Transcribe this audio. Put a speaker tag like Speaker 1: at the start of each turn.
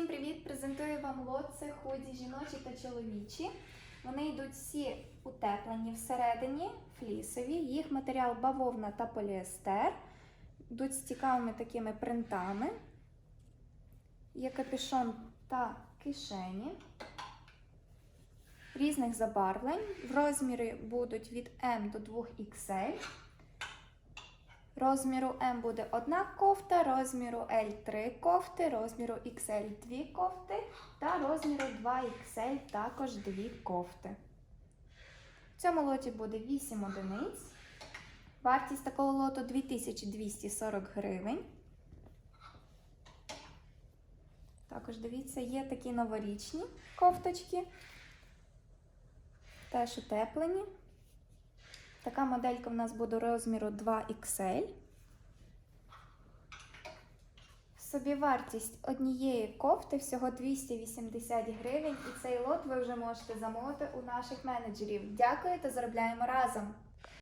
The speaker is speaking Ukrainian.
Speaker 1: Всім привіт! Презентую вам лот. Це худі жіночі та чоловічі. Вони йдуть всі утеплені всередині, флісові. Їх матеріал бавовна та поліестер. Йдуть з цікавими такими принтами. Є капюшон та кишені. Різних забарвлень. В розмірі будуть від М до 2XL. Розміру М буде одна кофта, розміру L 3 кофти, розміру XL 2 кофти та розміру 2XL також 2 кофти. В цьому лоті буде 8 одиниць. Вартість такого лоту 2240 гривень. Також дивіться, є такі новорічні кофточки. Теж утеплені. Така моделька в нас буде розміру 2XL. Собівартість однієї кофти всього 280 гривень. І цей лот ви вже можете замовити у наших менеджерів. Дякую та заробляємо разом!